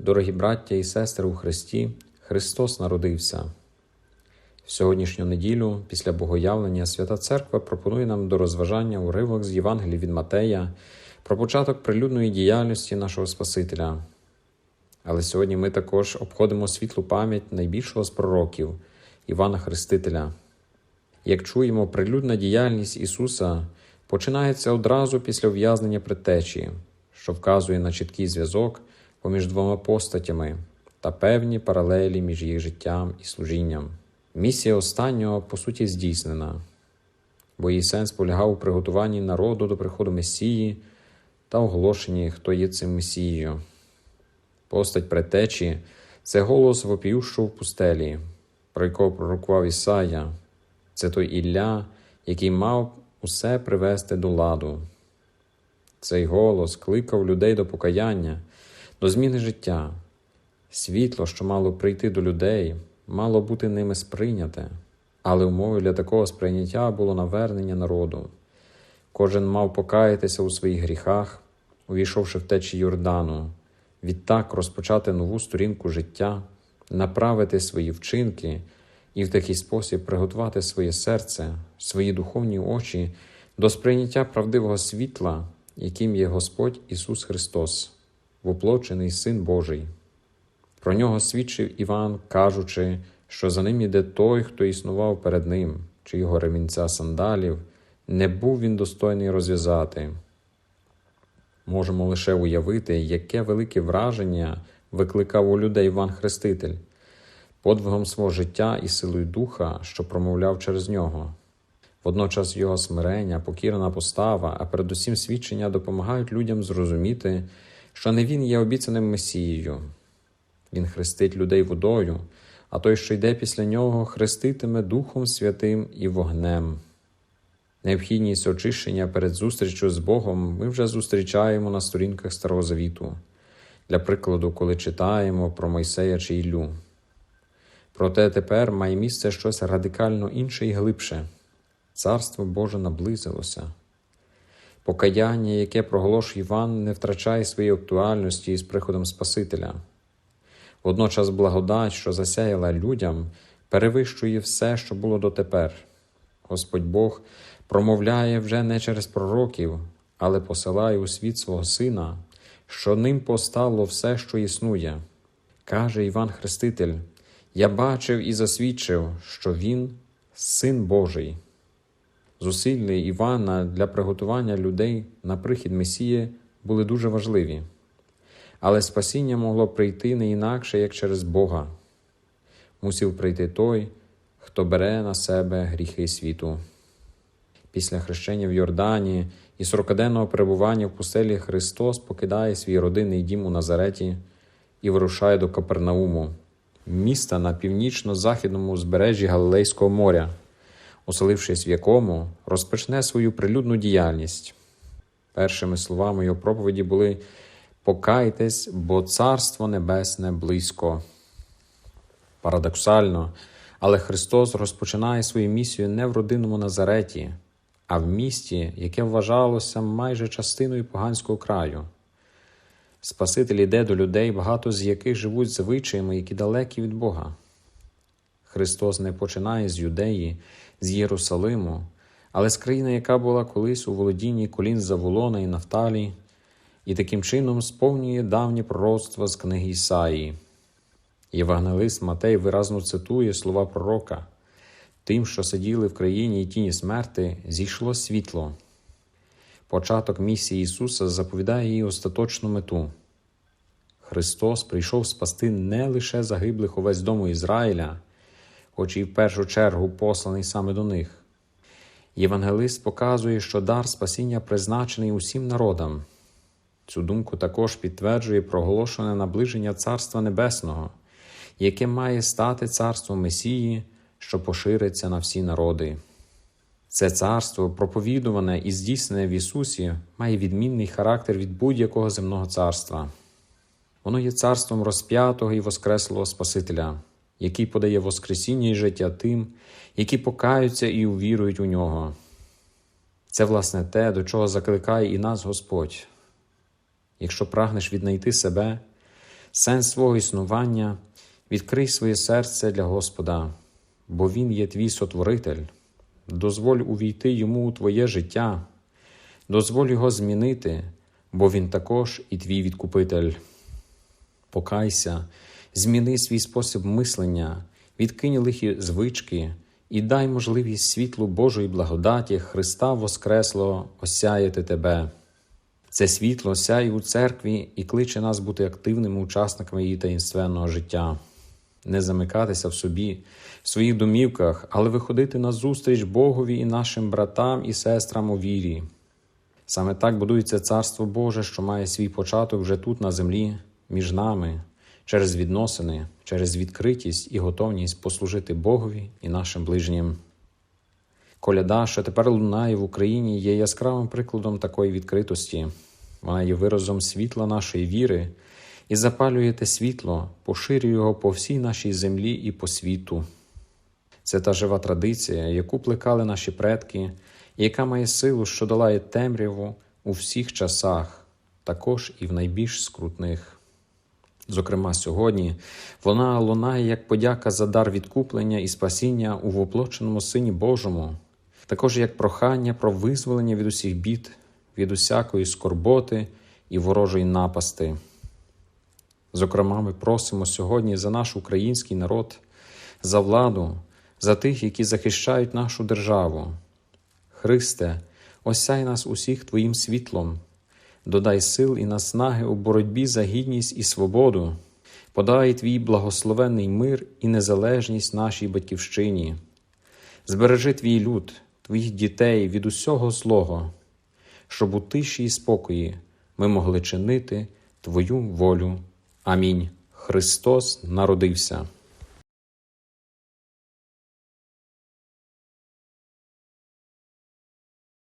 Дорогі браття і сестри у Христі, Христос народився. В сьогоднішню неділю, після Богоявлення, Свята Церква пропонує нам до розважання уривок з Євангелії від Матея про початок прилюдної діяльності нашого Спасителя. Але сьогодні ми також обходимо світлу пам'ять найбільшого з пророків Івана Хрестителя. Як чуємо, прилюдна діяльність Ісуса починається одразу після ув'язнення предтечі, що вказує на чіткий зв'язок поміж двома постатями та певні паралелі між їх життям і служінням. Місія останнього, по суті, здійснена, бо її сенс полягав у приготуванні народу до приходу Месії та оголошенні, хто є цим Месією. Постать предтечі це голос вопіющого в пустелі, про якого пророкував Ісая, це той Ілля, який мав усе привести до ладу. Цей голос кликав людей до покаяння, до зміни життя. Світло, що мало прийти до людей, мало бути ними сприйняте, але умовою для такого сприйняття було навернення народу. Кожен мав покаятися у своїх гріхах, увійшовши в течі Йордану, відтак розпочати нову сторінку життя, направити свої вчинки і в такий спосіб приготувати своє серце, свої духовні очі до сприйняття правдивого світла, яким є Господь Ісус Христос, воплочений Син Божий. Про нього свідчив Іван, кажучи, що за ним іде той, хто існував перед ним, чи його ремінця сандалів, не був він достойний розв'язати. Можемо лише уявити, яке велике враження викликав у людей Іван Хреститель, подвигом свого життя і силою духа, що промовляв через нього. Водночас його смирення, покірна постава, а передусім свідчення допомагають людям зрозуміти, що не він є обіцяним Месією. Він хрестить людей водою, а той, що йде після нього, хреститиме Духом Святим і вогнем. Необхідність очищення перед зустрічю з Богом ми вже зустрічаємо на сторінках Старого Завіту, для прикладу, коли читаємо про Мойсея чи Іллю. Проте тепер має місце щось радикально інше і глибше. Царство Боже наблизилося. Покаяння, яке проголошує Іван, не втрачає своєї актуальності із приходом Спасителя. Водночас благодать, що засяяла людям, перевищує все, що було дотепер. Господь Бог промовляє вже не через пророків, але посилає у світ свого Сина, що ним постало все, що існує. Каже Іван Хреститель: Я бачив і засвідчив, що Він Син Божий. Зусилля Івана для приготування людей на прихід Месії були дуже важливі. Але спасіння могло прийти не інакше, як через Бога. Мусів прийти той, хто бере на себе гріхи світу. Після хрещення в Йордані і сорокаденного перебування в пустелі Христос покидає свій родинний дім у Назареті і вирушає до Капернауму, міста на північно-західному узбережжі Галилейського моря, оселившись в якому розпочне свою прилюдну діяльність. Першими словами його проповіді були Покайтесь, бо Царство Небесне близько. Парадоксально, але Христос розпочинає свою місію не в родинному Назареті, а в місті, яке вважалося майже частиною поганського краю. Спаситель іде до людей, багато з яких живуть звичаями, які далекі від Бога. Христос не починає з юдеї, з Єрусалиму, але з країни, яка була колись у володінні колін Заволона і Нафталі, і таким чином сповнює давнє пророцтво з книги Ісаї. Євангелист Матей виразно цитує слова пророка: Тим, що сиділи в країні і тіні смерти, зійшло світло. Початок місії Ісуса заповідає їй остаточну мету. Христос прийшов спасти не лише загиблих увесь дому Ізраїля, хоч і в першу чергу посланий саме до них. Євангелист показує, що дар спасіння призначений усім народам. Цю думку також підтверджує проголошене наближення Царства Небесного, яке має стати царством Месії, що пошириться на всі народи. Це царство, проповідуване і здійснене в Ісусі, має відмінний характер від будь-якого земного царства. Воно є царством розп'ятого і воскреслого Спасителя, який подає Воскресіння і життя тим, які покаються і увірують у нього. Це, власне, те, до чого закликає і нас Господь. Якщо прагнеш віднайти себе, сенс свого існування, відкрий своє серце для Господа, бо Він є твій сотворитель. Дозволь увійти йому у твоє життя, дозволь його змінити, бо Він також і твій відкупитель. Покайся, зміни свій спосіб мислення, відкинь лихі звички і дай можливість світлу Божої благодаті Христа Воскреслого осяяти тебе. Це світло сяє у церкві і кличе нас бути активними учасниками її таїнственного життя, не замикатися в собі, в своїх домівках, але виходити на зустріч Богові і нашим братам і сестрам у вірі. Саме так будується Царство Боже, що має свій початок вже тут, на землі, між нами, через відносини, через відкритість і готовність послужити Богові і нашим ближнім. Коляда, що тепер лунає в Україні, є яскравим прикладом такої відкритості. Вона є виразом світла нашої віри і запалює те світло, поширює його по всій нашій землі і по світу. Це та жива традиція, яку плекали наші предки, і яка має силу, що долає темряву у всіх часах, також і в найбільш скрутних. Зокрема, сьогодні вона лунає як подяка за дар відкуплення і спасіння у воплоченому Сині Божому, також як прохання про визволення від усіх бід, від усякої скорботи і ворожої напасти. Зокрема, ми просимо сьогодні за наш український народ, за владу, за тих, які захищають нашу державу. Христе, осяй нас усіх Твоїм світлом, додай сил і наснаги у боротьбі за гідність і свободу, подай Твій благословенний мир і незалежність нашій батьківщині, збережи Твій люд, Твоїх дітей від усього злого, щоб у тиші і спокої ми могли чинити Твою волю. Амінь. Христос народився.